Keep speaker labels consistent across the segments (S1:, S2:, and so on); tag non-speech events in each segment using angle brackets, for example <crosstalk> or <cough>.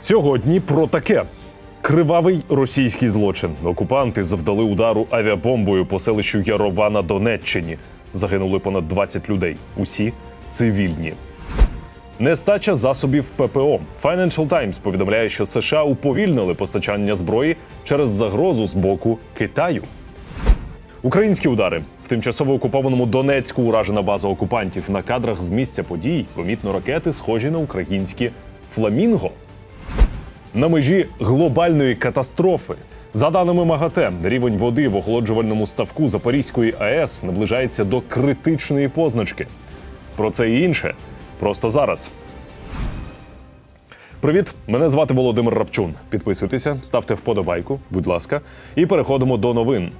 S1: Сьогодні про таке. Кривавий російський злочин. Окупанти завдали удару авіабомбою по селищу Ярова на Донеччині. Загинули понад 20 людей. Усі цивільні. Нестача засобів ППО. Financial Times повідомляє, що США уповільнили постачання зброї через загрозу з боку Китаю. Українські удари в тимчасово окупованому Донецьку уражена база окупантів. На кадрах з місця подій помітно ракети, схожі на українські фламінго. На межі глобальної катастрофи. За даними МАГАТЕ, рівень води в охолоджувальному ставку Запорізької АЕС наближається до критичної позначки. Про це і інше просто зараз. Привіт, мене звати Володимир Рапчун. Підписуйтеся, ставте вподобайку, будь ласка, і переходимо до новин.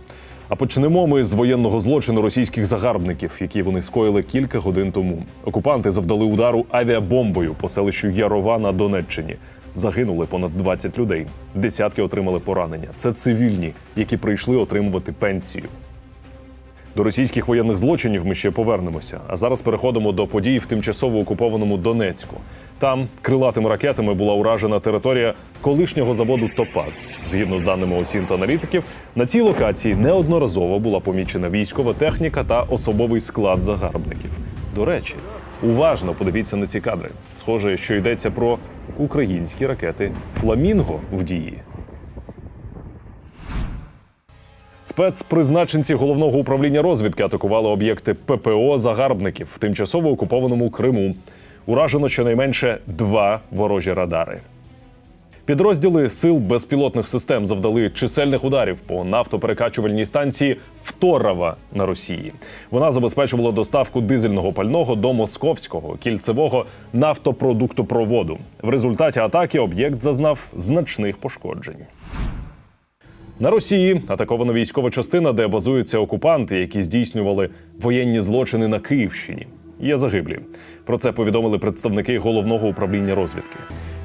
S1: А почнемо ми з воєнного злочину російських загарбників, які вони скоїли кілька годин тому. Окупанти завдали удару авіабомбою по селищу Ярова на Донеччині. Загинули понад 20 людей. Десятки отримали поранення. Це цивільні, які прийшли отримувати пенсію. До російських воєнних злочинів ми ще повернемося. А зараз переходимо до подій в тимчасово окупованому Донецьку. Там крилатими ракетами була уражена територія колишнього заводу Топаз. Згідно з даними осінт аналітиків, на цій локації неодноразово була помічена військова техніка та особовий склад загарбників. До речі, уважно подивіться на ці кадри. Схоже, що йдеться про українські ракети Фламінго в дії. Спецпризначенці головного управління розвідки атакували об'єкти ППО загарбників в тимчасово окупованому Криму. Уражено щонайменше два ворожі радари. Підрозділи сил безпілотних систем завдали чисельних ударів по нафтоперекачувальній станції Вторава на Росії. Вона забезпечувала доставку дизельного пального до московського кільцевого нафтопродуктопроводу. В результаті атаки об'єкт зазнав значних пошкоджень. На Росії атакована військова частина, де базуються окупанти, які здійснювали воєнні злочини на Київщині. Є загиблі. Про це повідомили представники головного управління розвідки.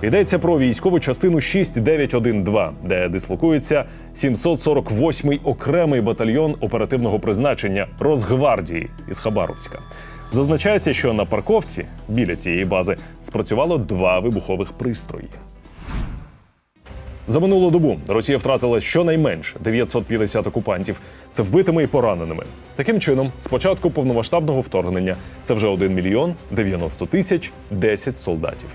S1: Йдеться про військову частину 6912, де дислокується 748-й окремий батальйон оперативного призначення Росгвардії із Хабаровська. Зазначається, що на парковці біля цієї бази спрацювало два вибухових пристрої. За минулу добу Росія втратила щонайменше 950 окупантів. Це вбитими і пораненими. Таким чином, з початку повномасштабного вторгнення це вже 1 мільйон 90 тисяч 10 солдатів.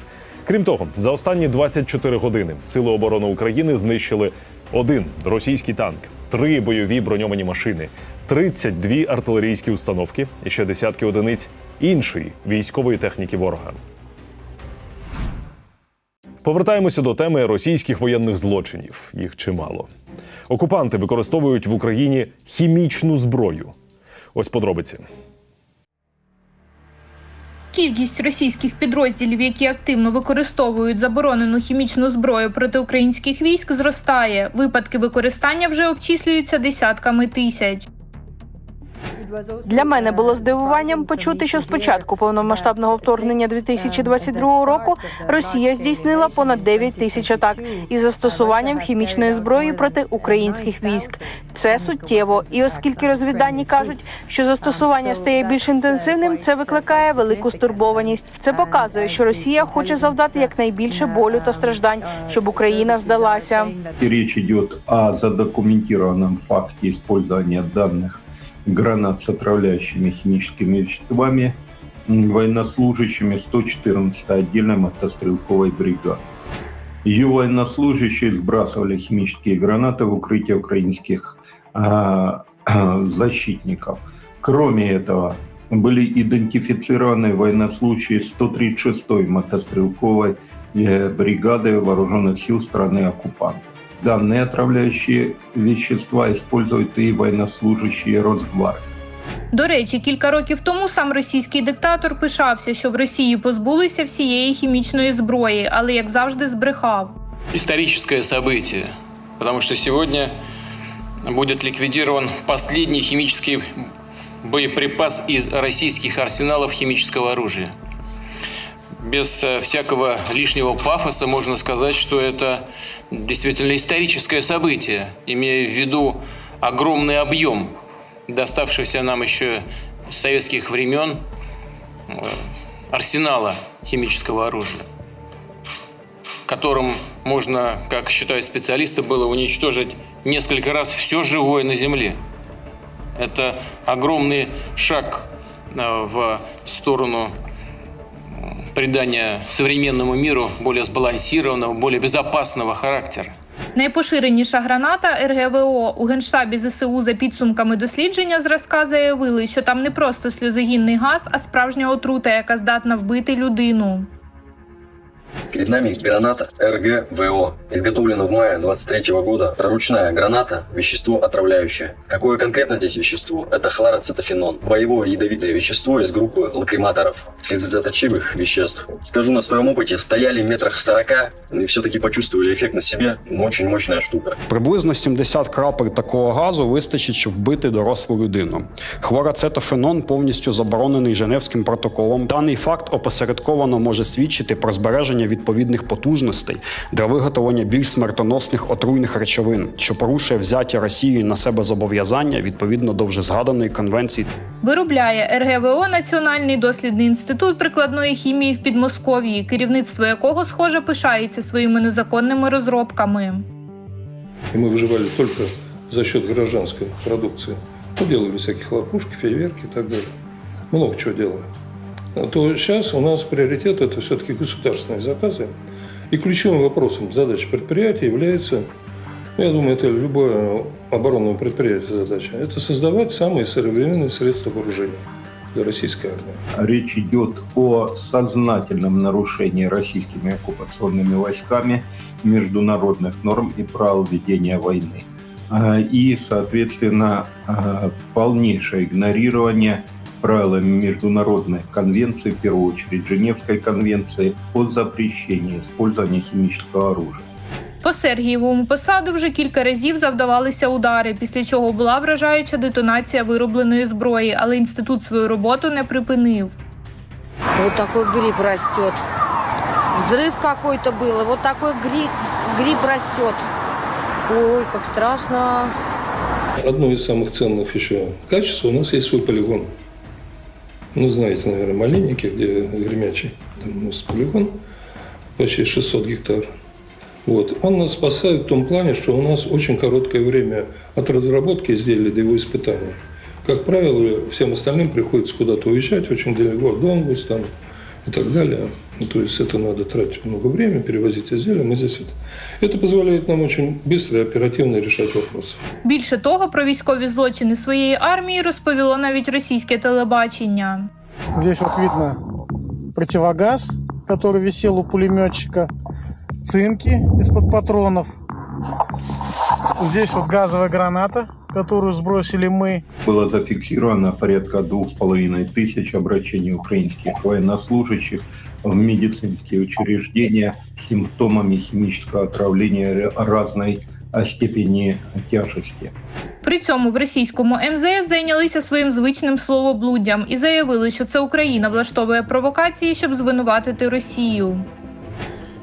S1: Крім того, за останні 24 години Сили оборони України знищили один російський танк, три бойові броньовані машини, 32 артилерійські установки і ще десятки одиниць іншої військової техніки ворога. Повертаємося до теми російських воєнних злочинів. Їх чимало. Окупанти використовують в Україні хімічну зброю. Ось подробиці.
S2: Кількість російських підрозділів, які активно використовують заборонену хімічну зброю проти українських військ, зростає. Випадки використання вже обчислюються десятками тисяч.
S3: Для мене було здивуванням почути, що з початку повномасштабного вторгнення 2022 року Росія здійснила понад 9 тисяч атак із застосуванням хімічної зброї проти українських військ. Це суттєво. І оскільки розвіддані кажуть, що застосування стає більш інтенсивним, це викликає велику стурбованість. Це показує, що Росія хоче завдати якнайбільше болю та страждань, щоб Україна здалася.
S4: Речь идет о задокументированном факте использования данных гранат с отравляющими химическими веществами военнослужащими 114-й отдельной мотострелковой бригады. Ее военнослужащие сбрасывали химические гранаты в укрытие украинских а, <clears throat> защитников. Кроме этого, были идентифицированы военнослужащие 136-й мотострелковой э, бригады вооруженных сил страны-оккупанта. Данные отравляющие вещества используют и военнослужащие Росгвардии.
S2: До речі, кілька років тому сам російський диктатор пишався, що в Росії позбулися всієї хімічної зброї, але як завжди збрехав.
S5: историческое событие, потому что сегодня будет ликвидирован последний химический боеприпас из российских арсеналов химического оружия. Без э, всякого лишнего пафоса можно сказать, что это Действительно историческое событие, имея в виду огромный объем доставшихся нам еще с советских времен э, арсенала химического оружия. которым можно, как считают специалисты, было уничтожить несколько раз все живое на Земле. Это огромный шаг э, в сторону придания современному миру более сбалансированного, более безопасного характера.
S2: Найпоширеніша граната РГВО у генштабі ЗСУ за підсумками дослідження зразка заявили, що там не просто сльозогінний газ, а справжня отрута, яка здатна вбити людину.
S6: Перед нами граната РГВО. Изготовлена в мае 23 года. Это ручная граната, вещество отравляющее. Какое конкретно здесь вещество? Это хлороцетофенон. Боевое ядовитое вещество из группы лакриматоров. Из заточивых веществ. Скажу на своем опыте, стояли метрах в 40 и все-таки почувствовали эффект на себе. Очень мощная штука.
S7: Приблизно 70 крапель такого газу вистачить, щоб вбити дорослу людину. Хлороцетофенон повністю заборонений Женевським протоколом. Даний факт опосередковано може свідчити про збереження відповідних потужностей для виготовлення більш смертоносних отруйних речовин, що порушує взяті Росією на себе зобов'язання відповідно до вже згаданої конвенції
S2: Виробляє РГВО Національний дослідний інститут прикладної хімії в Підмосков'ї, керівництво якого, схоже, пишається своїми незаконними розробками.
S8: И мы выживали только за счет гражданской продукции. Мы делали всякие хлопушки, фейерверки и так далее. Много чего делали. А То сейчас у нас приоритет – это все-таки государственные заказы. И ключевым вопросом задач предприятия является, ну, я думаю, это любое оборонное предприятие задача, это создавать самые современные средства вооружения для российской армии.
S4: Речь идет о сознательном нарушении российскими оккупационными войсками международных норм и правил ведения войны. А, И, соответственно, а, полнейшее игнорирование правилами международных конвенций, в первую очередь Женевской конвенции о запрещении использования химического оружия.
S2: По Сергієвому посаду вже кілька разів завдавалися удари, після чого була вражаюча детонація виробленої зброї, але інститут свою роботу не припинив.
S9: Вот такой гриб растет. Взрыв какой-то был, и вот такой гриб, гриб растет. Ой, как страшно.
S8: Одно из самых ценных еще качеств у нас есть свой полигон. Ну, знаете, наверное, Малинники, где Гремячий. Там у нас полигон почти 600 гектар. Вот. Он нас спасает в том плане, что у нас очень короткое время от разработки изделия до его испытания. Как правило, всем остальным приходится куда-то уезжать очень далеко, в Донгус там и так далее. Ну, то есть это надо тратить много времени, перевозить изделия. Мы здесь это. Это позволяет нам очень быстро и оперативно решать вопросы.
S2: Більше того, про військові злочини своєї армії розповіло навіть російське телебачення.
S10: Здесь вот видно противогаз, который висел у пулеметчика, цинки из-под патронов. Здесь вот газовая граната, которую сбросили мы.
S4: Было зафиксировано порядка двух с половиной тысяч обращений украинских военнослужащих в медицинские учреждения с симптомами химического отравления разной а, степени тяжести.
S2: При цьому в російському МЗС зайнялися своїм звичним словоблуддям і заявили, що це Україна влаштовує провокації, щоб звинуватити Росію.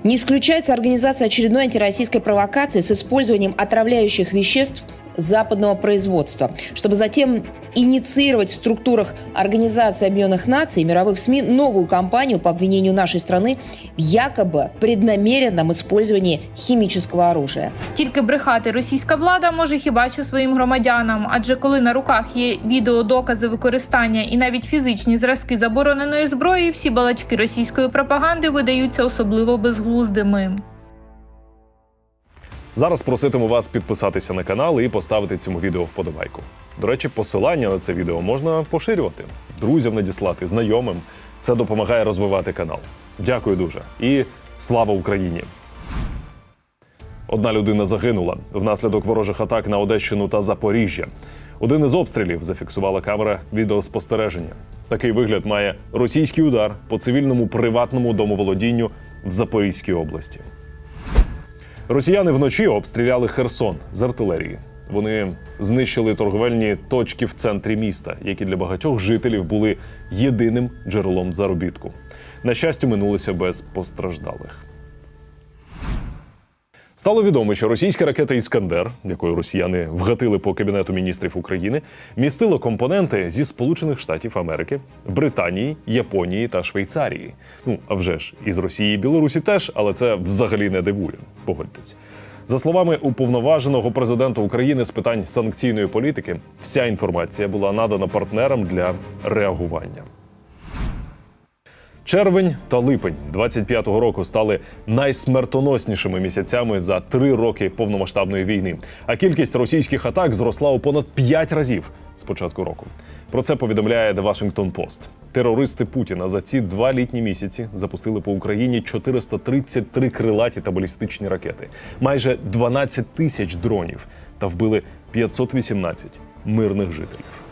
S11: Не исключается организация очередной антироссийской провокации с использованием отравляющих веществ западного производства, чтобы затем инициировать в структурах Организации Объединенных Наций и мировых СМИ новую кампанию по обвинению нашей страны в якобы преднамеренном использовании химического оружия.
S2: Тільки брехати російська влада може хіба що своїм громадянам, адже коли на руках є відеодокази використання і навіть фізичні зразки забороненої зброї, всі балачки російської пропаганди видаються особливо безглуздими.
S1: Зараз проситиму вас підписатися на канал і поставити цьому відео вподобайку. До речі, посилання на це відео можна поширювати, друзям надіслати, знайомим. Це допомагає розвивати канал. Дякую дуже і слава Україні! Одна людина загинула внаслідок ворожих атак на Одещину та Запоріжжя. Один із обстрілів зафіксувала камера відеоспостереження. Такий вигляд має російський удар по цивільному приватному домоволодінню в Запорізькій області. Росіяни вночі обстріляли Херсон з артилерії. Вони знищили торговельні точки в центрі міста, які для багатьох жителів були єдиним джерелом заробітку. На щастя, минулися без постраждалих. Стало відомо, що російська ракета Іскандер, якою росіяни вгатили по кабінету міністрів України, містила компоненти зі Сполучених Штатів Америки, Британії, Японії та Швейцарії. Ну а вже ж із Росії і Білорусі теж, але це взагалі не дивує. Погодьтесь. За словами уповноваженого президента України з питань санкційної політики, вся інформація була надана партнерам для реагування. Червень та липень 25-го року стали найсмертоноснішими місяцями за три роки повномасштабної війни. А кількість російських атак зросла у понад п'ять разів з початку року. Про це повідомляє The Washington Post. Терористи Путіна за ці два літні місяці запустили по Україні 433 крилаті та балістичні ракети, майже 12 тисяч дронів та вбили 518 мирних жителів.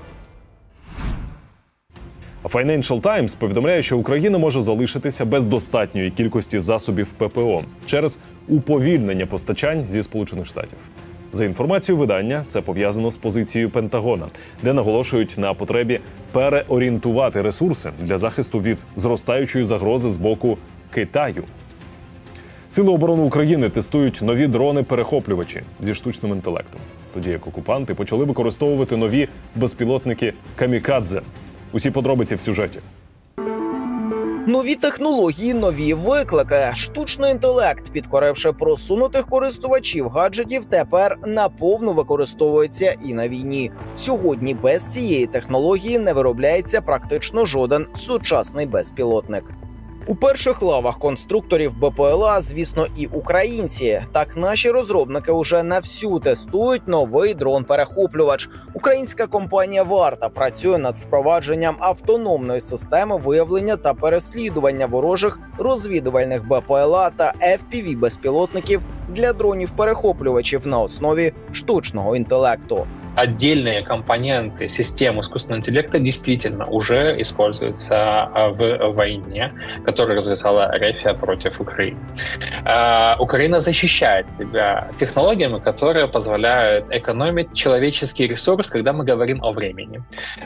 S1: Financial Times повідомляє, що Україна може залишитися без достатньої кількості засобів ППО через уповільнення постачань зі Сполучених Штатів. За інформацією видання, це пов'язано з позицією Пентагона, де наголошують на потребі переорієнтувати ресурси для захисту від зростаючої загрози з боку Китаю. Сили оборони України тестують нові дрони-перехоплювачі зі штучним інтелектом, тоді як окупанти почали використовувати нові безпілотники Камікадзе. Усі подробиці в сюжеті.
S12: Нові технології, нові виклики. Штучний інтелект, підкоривши просунутих користувачів гаджетів, тепер наповну використовується і на війні. Сьогодні без цієї технології не виробляється практично жоден сучасний безпілотник. У перших лавах конструкторів БПЛА, звісно, і українці. Так наші розробники уже на всю тестують новий дрон-перехоплювач. Українська компанія Варта працює над впровадженням автономної системи виявлення та переслідування ворожих розвідувальних БПЛА та fpv безпілотників для дронів-перехоплювачів на основі штучного інтелекту.
S13: Отдельные компоненты систем искусственного интеллекта действительно уже используются а, в войне, которую развязала Рефия против Украины. А, Украина защищает себя технологиями, которые позволяют экономить человеческий ресурс, когда мы говорим о времени.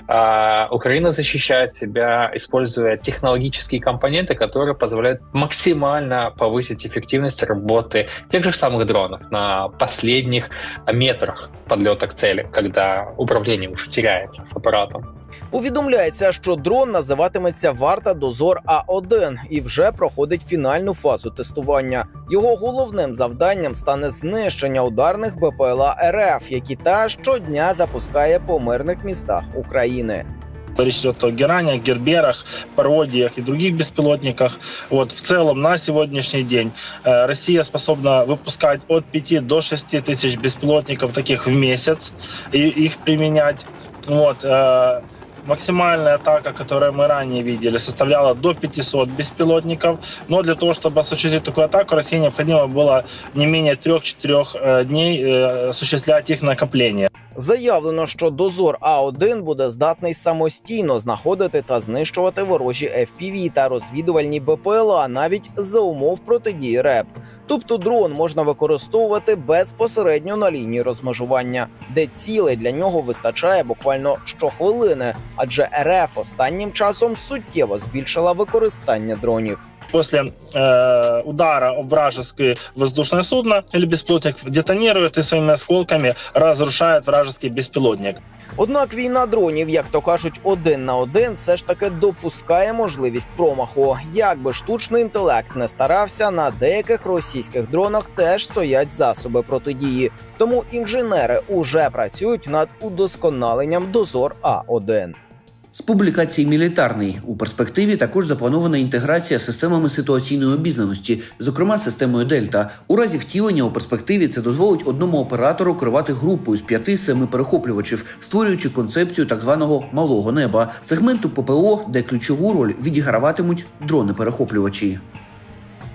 S13: А, Украина защищает себя, используя технологические компоненты, которые позволяют максимально повысить эффективность работы тех же самых дронов на последних метрах подлета к цели, когда управління вже теряється з апаратом.
S12: Повідомляється, що дрон називатиметься Варта Дозор А1 і вже проходить фінальну фазу тестування. Його головним завданням стане знищення ударних БПЛА РФ, які та щодня запускає по мирних містах України.
S14: Речь идет о геранях, герберах, пародиях и других беспилотниках. Вот, в целом на сегодняшний день э, Россия способна выпускать от 5 до 6 тысяч беспилотников таких в месяц и их применять. Вот, э, максимальная атака, которую мы ранее видели, составляла до 500 беспилотников. Но для того, чтобы осуществить такую атаку, России необходимо было не менее 3-4 дней э, осуществлять их накопление.
S12: Заявлено, що дозор А1 буде здатний самостійно знаходити та знищувати ворожі FPV та розвідувальні БПЛА навіть за умов протидії РЕП. Тобто дрон можна використовувати безпосередньо на лінії розмежування, де цілей для нього вистачає буквально щохвилини, адже РФ останнім часом суттєво збільшила використання дронів.
S14: После э, удара об вражеское воздушное судно или беспилотник детонирует и своими осколками разрушает вражеский беспилотник.
S12: Однак війна дронів, як то кажуть, один на один, все ж таки допускає можливість промаху. Як би штучний інтелект не старався, на деяких російських дронах теж стоять засоби протидії. Тому інженери уже працюють над удосконаленням дозор А1.
S15: З публікації мілітарний у перспективі також запланована інтеграція з системами ситуаційної обізнаності, зокрема системою Дельта. У разі втілення у перспективі це дозволить одному оператору керувати групою з п'яти-семи перехоплювачів, створюючи концепцію так званого малого неба, сегменту ППО, де ключову роль відіграватимуть дрони-перехоплювачі.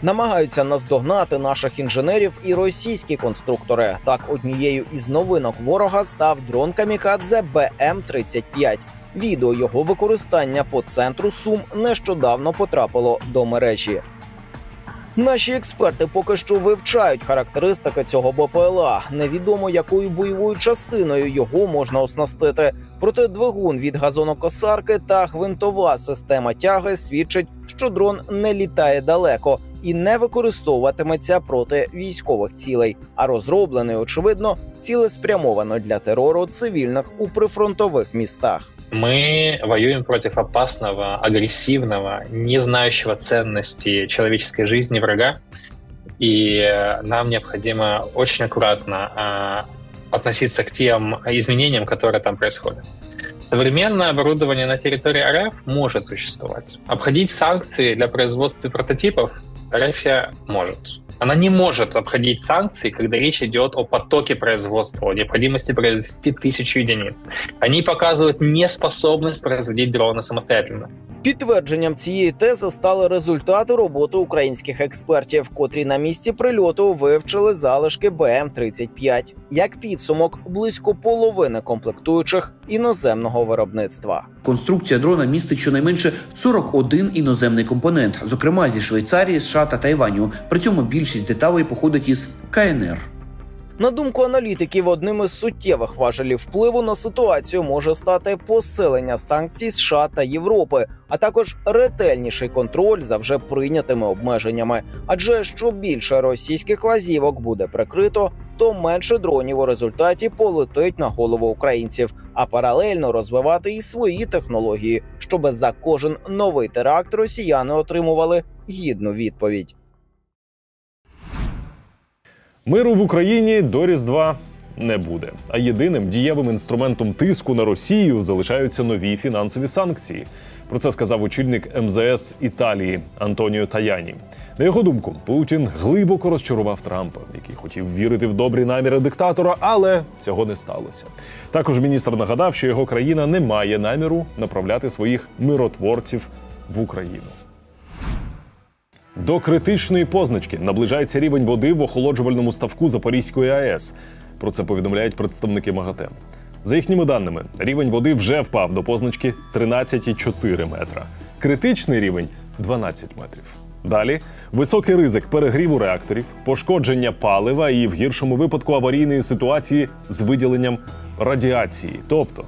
S12: Намагаються наздогнати наших інженерів і російські конструктори. Так, однією із новинок ворога став дрон Камікадзе БМ-35. Відео його використання по центру Сум нещодавно потрапило до мережі. Наші експерти поки що вивчають характеристики цього БПЛА. Невідомо якою бойовою частиною його можна оснастити. Проте двигун від газонокосарки та гвинтова система тяги свідчить, що дрон не літає далеко, і не використовуватиметься проти військових цілей, а розроблений, очевидно, цілеспрямовано для терору цивільних у прифронтових містах.
S13: Мы воюем против опасного, агрессивного, не знающего ценности человеческой жизни врага. И э, нам необходимо очень аккуратно а, относиться к тем изменениям, которые там происходят. Современное оборудование на территории РФ может существовать. Обходить санкции для производства прототипов РФ может. Она не может обходить санкции, когда речь идет о потоке производства, о необходимости произвести тысячу единиц. Они показывают неспособность производить дроны самостоятельно.
S12: Підтвердженням цієї тези стали результати роботи українських експертів, котрі на місці прильоту вивчили залишки БМ-35. Як підсумок, близько половини комплектуючих іноземного виробництва.
S15: Конструкція дрона містить щонайменше 41 іноземний компонент, зокрема зі Швейцарії, США та Тайваню. При цьому більшість деталей походить із КНР.
S12: На думку аналітиків, одним із суттєвих важелів впливу на ситуацію може стати посилення санкцій США та Європи, а також ретельніший контроль за вже прийнятими обмеженнями. Адже що більше російських лазівок буде прикрито, то менше дронів у результаті полетить на голову українців, а паралельно розвивати і свої технології, щоб за кожен новий теракт росіяни отримували гідну відповідь.
S1: Миру в Україні до Різдва не буде. А єдиним дієвим інструментом тиску на Росію залишаються нові фінансові санкції. Про це сказав очільник МЗС Італії Антоніо Таяні. На його думку, Путін глибоко розчарував Трампа, який хотів вірити в добрі наміри диктатора, але цього не сталося. Також міністр нагадав, що його країна не має наміру направляти своїх миротворців в Україну. До критичної позначки наближається рівень води в охолоджувальному ставку Запорізької АЕС. Про це повідомляють представники МАГАТЕ. За їхніми даними, рівень води вже впав до позначки 13,4 метра. Критичний рівень 12 метрів. Далі високий ризик перегріву реакторів, пошкодження палива і в гіршому випадку аварійної ситуації з виділенням радіації. Тобто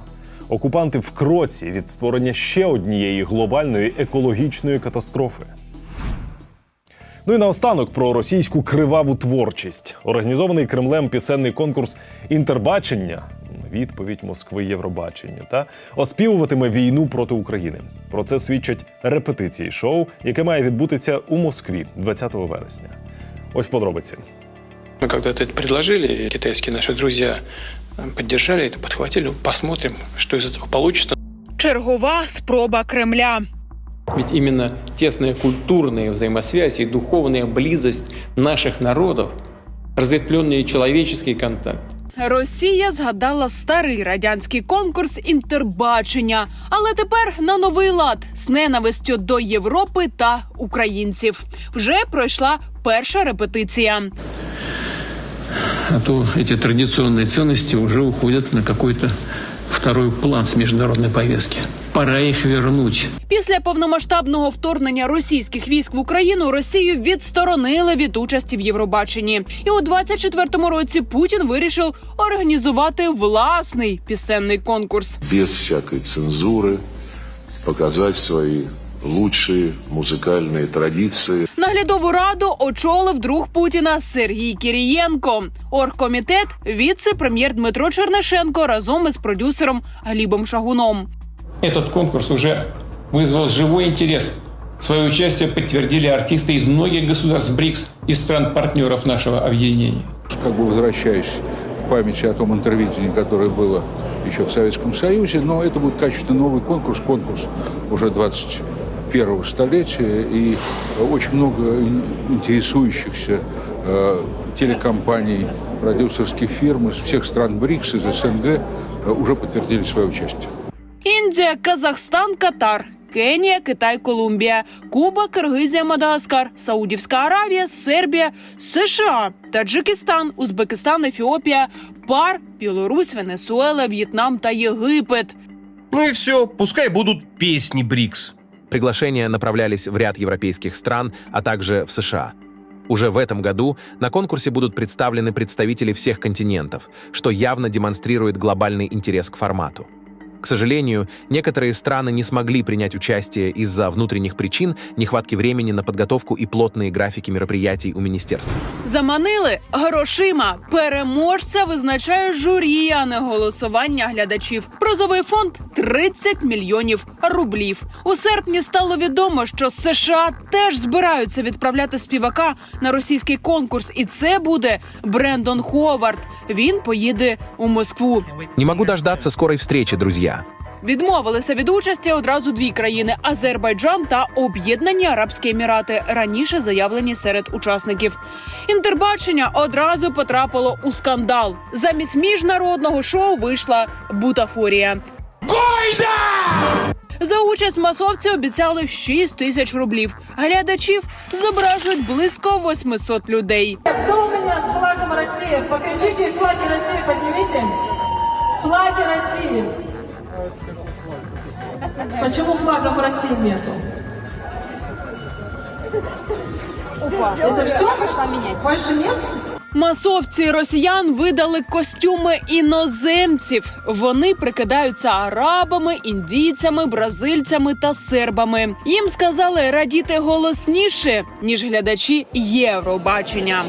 S1: окупанти в кроці від створення ще однієї глобальної екологічної катастрофи. Ну і наостанок про російську криваву творчість. Організований Кремлем пісенний конкурс Інтербачення відповідь Москви Євробаченню та оспівуватиме війну проти України. Про це свідчать репетиції шоу, яке має відбутися у Москві 20 вересня. Ось подробиці.
S16: Мы когда-то это предложили, китайские наши друзья поддержали это, подхватили. Посмотрим, что из этого получится.
S17: Чергова спроба Кремля.
S16: Ведь именно тесная культурная взаимосвязь и духовная близость наших народов, разветвленный человеческий контакт,
S17: Росія згадала старий радянський конкурс інтербачення, але тепер на новий лад з ненавистю до Європи та українців. Вже пройшла перша репетиція.
S16: а то эти традиционные ценности уже уходят на какой-то второй план с международной повестки. Пора их вернуть.
S17: Після повномасштабного вторгнення російських військ в Україну Росію відсторонили від участі в Євробаченні. І у 24-му році Путін вирішив організувати власний пісенний конкурс.
S18: без всякой цензуры, показать свои лучшие музыкальные традиции.
S17: Наглядову раду очолив друг Путіна Сергій Кірієнко. Оргкомітет віце-прем'єр Дмитро Чернишенко разом із продюсером Глібом Шагуном.
S16: Этот конкурс уже вызвал живой интерес. Свое участие подтвердили артисты из многих государств БРИКС и стран-партнеров нашего объединения.
S19: как бы возвращаясь к памяти о том интервидении, которое было еще в Советском Союзе, но это будет качественно новый конкурс, конкурс уже 21 столетия, и очень много ин- интересующихся э, телекомпаний, продюсерских фирм из всех стран БРИКС, из СНГ э, уже подтвердили свое участие.
S17: Індія, Казахстан, Катар. Кенія, Китай, Колумбія, Куба, Киргизія, Мадагаскар, Саудівська Аравія, Сербія, США, Таджикистан, Узбекистан, Ефіопія, ПАР, Білорусь, Венесуела, В'єтнам та Єгипет.
S20: Ну и все, пускай будут песни БРИКС. Приглашения направлялись в ряд европейских стран, а также в США. Уже в этом году на конкурсе будут представлены представители всех континентов, что явно демонстрирует глобальный интерес к формату. К сожалению, некоторые страны не смогли принять участие из-за внутренних причин, нехватки времени на подготовку и плотные графики мероприятий у министерств.
S17: Заманили грошима. Переможця визначає журі, а не голосування глядачів. Прозовий фонд 30 мільйонів рублів. У серпні стало відомо, що США теж збираються відправляти співака на російський конкурс, і це буде Брендон Ховард. Він поїде у Москву.
S20: Не могу дождаться скорой встречи, друзья.
S17: Відмовилися від участі одразу дві країни: Азербайджан та Об'єднані Арабські Емірати, раніше заявлені серед учасників. Інтербачення одразу потрапило у скандал. Замість міжнародного шоу вийшла бутафорія. За участь масовці обіцяли 6 тисяч рублів. Глядачів зображують близько 800 людей.
S21: Кто у меня с флагом России? Покажите флаги России, поднимите. Флаги России. Почему флагов России нету? Это все? Больше нет?
S17: Масовці росіян видали костюми іноземців. Вони прикидаються арабами, індійцями, бразильцями та сербами. Їм сказали радіти голосніше ніж глядачі Євробачення.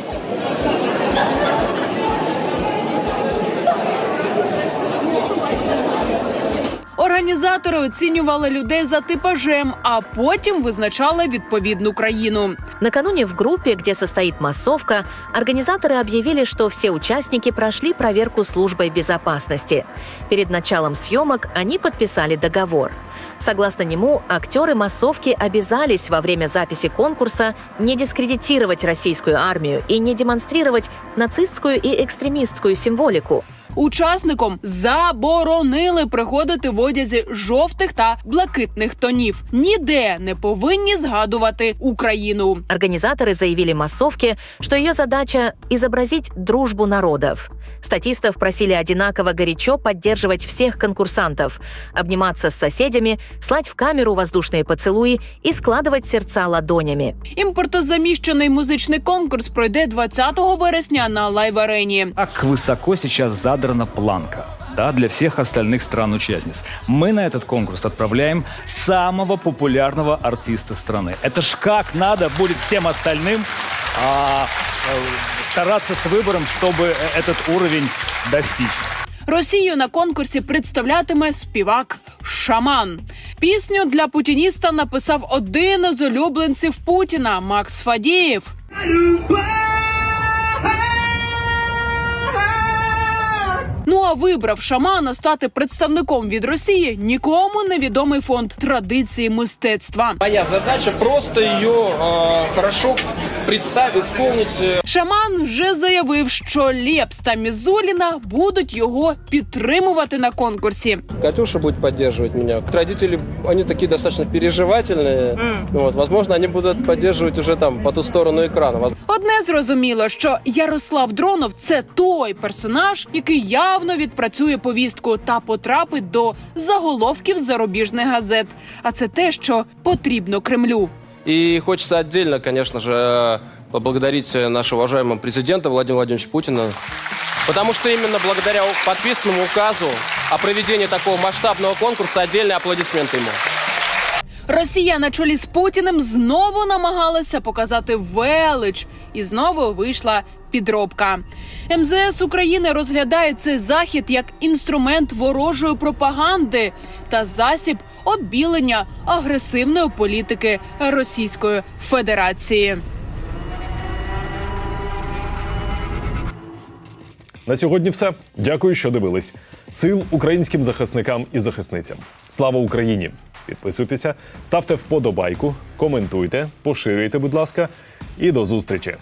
S17: Організатори оцінювали людей за типажем, а потім визначали відповідну країну.
S22: Накануне в группе, где состоит массовка, организаторы объявили, что все участники прошли проверку службой безопасности. Перед началом съемок они подписали договор. Согласно нему, актеры массовки обязались во время записи конкурса не дискредитировать российскую армию и не демонстрировать нацистскую и экстремистскую символику.
S17: Учасникам заборонили приходити в одязі жовтих та блакитних тонів. Ніде не повинні згадувати Україну.
S22: Организаторы заявили массовке, что ее задача – изобразить дружбу народов. Статистов просили одинаково горячо поддерживать всех конкурсантов, обниматься с соседями, слать в камеру воздушные поцелуи и складывать сердца ладонями.
S17: Імпортозаміщений музичний конкурс пройде 20 вересня на лайв-арені.
S23: Как высоко сейчас задрана планка да, для всех остальных стран-участниц. Мы на этот конкурс отправляем самого популярного артиста страны. Это ж как надо будет всем остальным а, э, стараться с выбором, чтобы э, этот уровень достичь.
S17: Росію на конкурсі представлятиме співак Шаман. Пісню для путініста написав один із улюбленців Путіна Макс Фадієв. Ну вибрав шамана стати представником від Росії нікому невідомий фонд традиції мистецтва.
S24: Моя задача просто ее э, хорошо представить, исполнить. э,
S17: Шаман вже заявив, що Лепс та Мізуліна будуть його підтримувати на конкурсі.
S24: Катюша будет поддерживать меня. Родители, они такие достаточно переживательные. Ну Вот, возможно, они будут поддерживать уже там по ту сторону экрана. Воз-
S17: Одне зрозуміло, що Ярослав Дронов це той персонаж, який явно відпрацює повістку та потрапить до заголовків зарубіжних газет. А це те, що потрібно Кремлю.
S24: И хочется отдельно, конечно же, поблагодарить нашего уважаемого президента Владимира Владимировича Путина. Потому что именно благодаря подписанному указу о проведении такого масштабного конкурса отдельные аплодисменты ему.
S17: Росія на чолі з Путіним знову намагалася показати велич, і знову вийшла підробка. МЗС України розглядає цей захід як інструмент ворожої пропаганди та засіб обілення агресивної політики Російської Федерації.
S1: На сьогодні все. Дякую, що дивились. Сил українським захисникам і захисницям. Слава Україні! Підписуйтеся, ставте вподобайку, коментуйте, поширюйте, будь ласка, і до зустрічі.